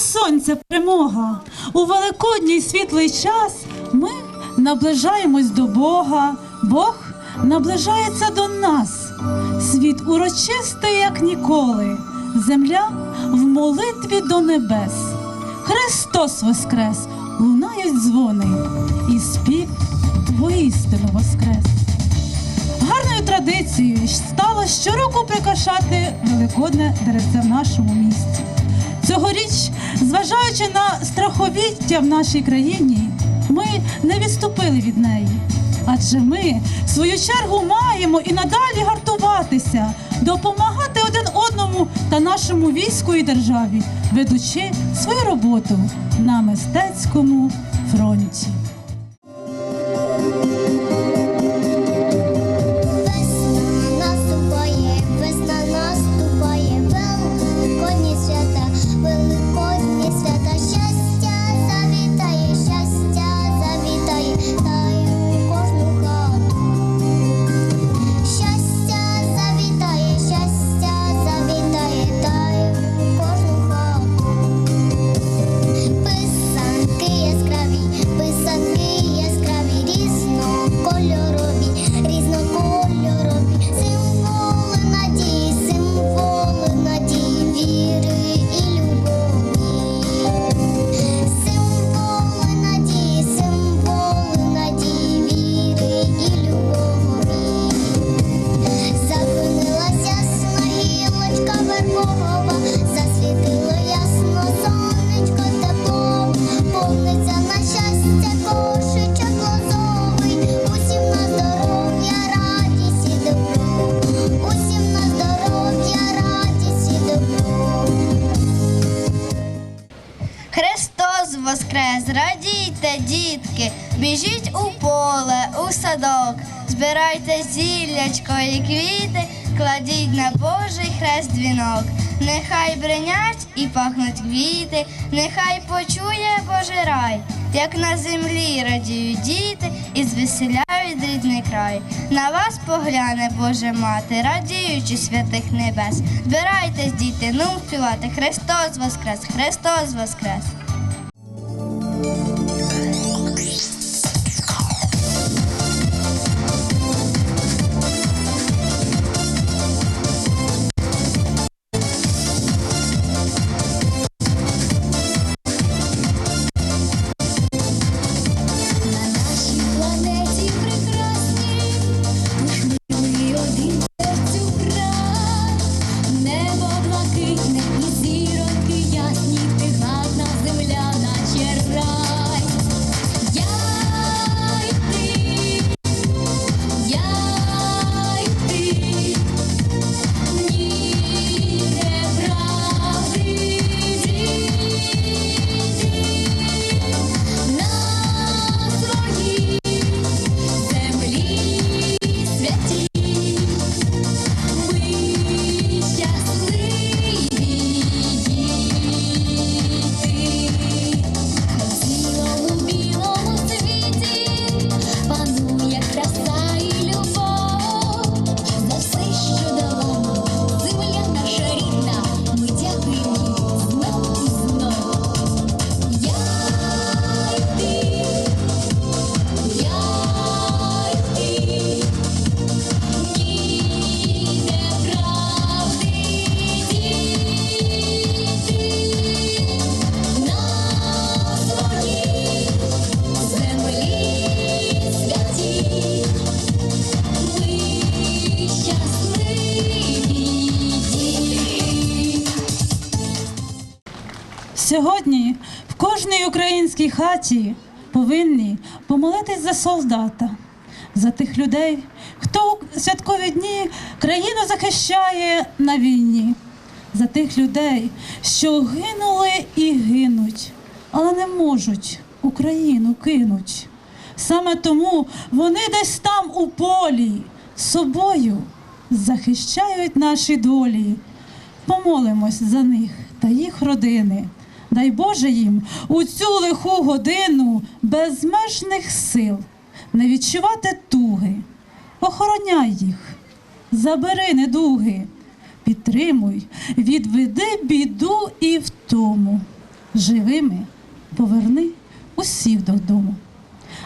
Сонця перемога. У великодній світлий час ми наближаємось до Бога. Бог наближається до нас. Світ урочистий, як ніколи. Земля в молитві до небес. Христос воскрес, лунають дзвони, і спів воістину воскрес. Гарною традицією стало щороку прикрашати великодне деревце в нашому місті. Цьогоріч, зважаючи на страховіття в нашій країні, ми не відступили від неї. Адже ми, в свою чергу, маємо і надалі гартуватися, допомагати один одному та нашому війську і державі, ведучи свою роботу на мистецькому фронті. Засвітило ясно сонечко тепло, повниться на щастя кошечок лозовий, усім на здоров'я, радість і усім на здоров'я, радість і. Христос воскрес, радійте, дітки, біжіть у поле, у садок, збирайте зіллячко і квіти, кладіть на Божий хрест дзвінок. Нехай бринять і пахнуть квіти, нехай почує Божий рай, як на землі радіють діти і звеселяють рідний край. На вас погляне Боже мати, радіючи святих небес. Збирайтесь, діти, ну співати. Христос воскрес, Христос воскрес. Сьогодні в кожній українській хаті повинні помолитись за солдата, за тих людей, хто у святкові дні країну захищає на війні, за тих людей, що гинули і гинуть, але не можуть Україну кинуть. Саме тому вони десь там у полі собою захищають наші долі. Помолимось за них та їх родини. Дай Боже їм у цю лиху годину безмежних сил не відчувати туги. Охороняй їх, забери недуги, підтримуй, відведи біду і втому. Живими поверни усіх додому.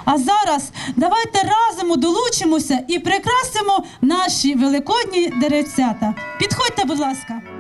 А зараз давайте разом долучимося і прикрасимо наші великодні деревцята. Підходьте, будь ласка.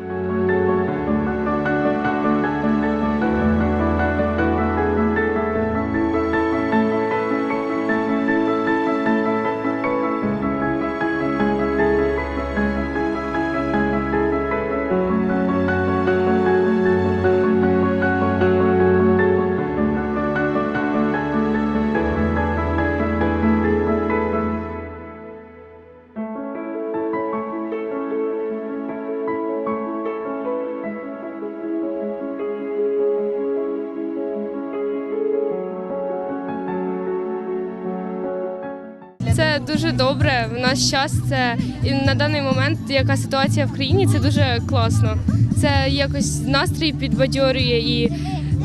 Це дуже добре. В наш час це і на даний момент, яка ситуація в країні, це дуже класно. Це якось настрій підбадьорює, і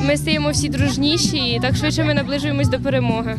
ми стаємо всі дружніші, і так швидше ми наближуємось до перемоги.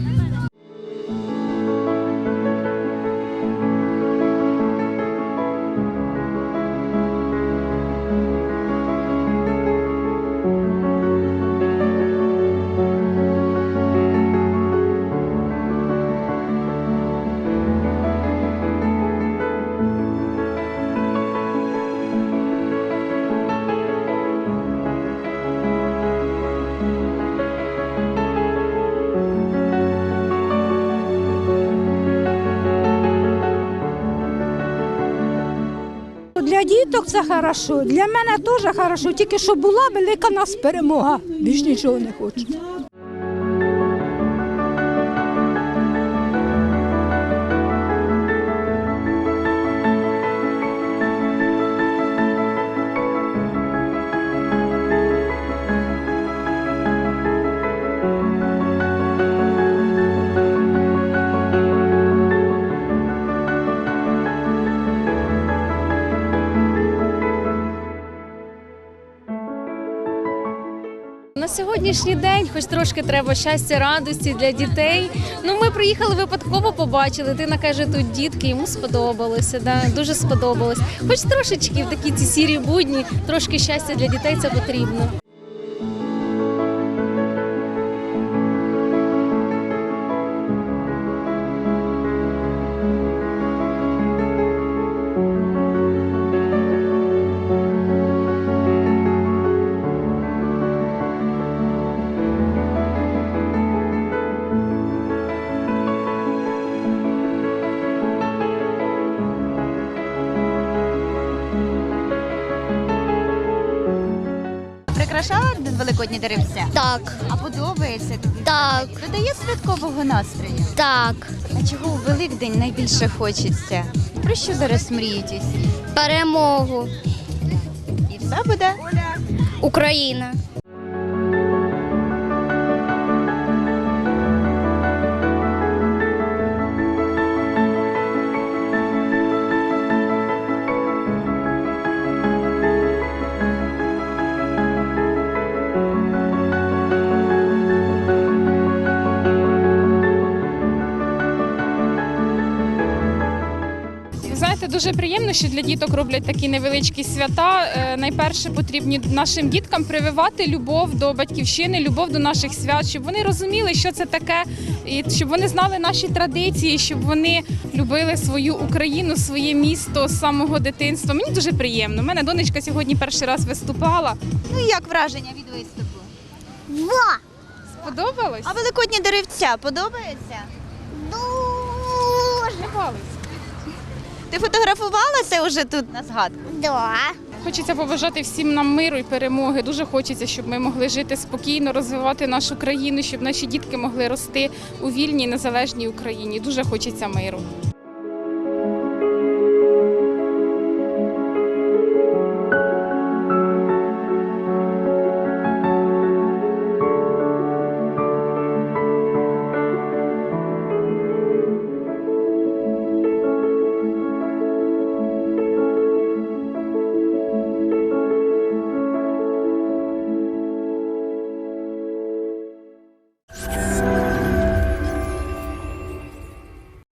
Діток це хорошо, для мене теж хорошо, тільки щоб була велика нас перемога. Більш нічого не хочу. Сьогоднішній день, хоч трошки треба щастя, радості для дітей. Ну ми приїхали випадково, побачили. Дитина каже, тут дітки, йому сподобалося. Да, дуже сподобалось. Хоч трошечки в такі ці сірі будні, трошки щастя для дітей це потрібно. Прикрашала великодні деревця? Так, А подобається тобі? так, Додає святкового настрою. так. А чого у Великдень найбільше хочеться? Про що зараз мріють усі? Перемогу. І все буде? Україна. Дуже приємно, що для діток роблять такі невеличкі свята. Е, Найперше потрібні нашим діткам прививати любов до батьківщини, любов до наших свят, щоб вони розуміли, що це таке, і щоб вони знали наші традиції, щоб вони любили свою Україну, своє місто з самого дитинства. Мені дуже приємно. У мене донечка сьогодні перший раз виступала. Ну як враження від виступу? Во! Сподобалось? А великодні деревця подобається? Ти фотографувалася вже тут на згадку? Да. Хочеться побажати всім нам миру і перемоги. Дуже хочеться, щоб ми могли жити спокійно, розвивати нашу країну, щоб наші дітки могли рости у вільній незалежній Україні. Дуже хочеться миру.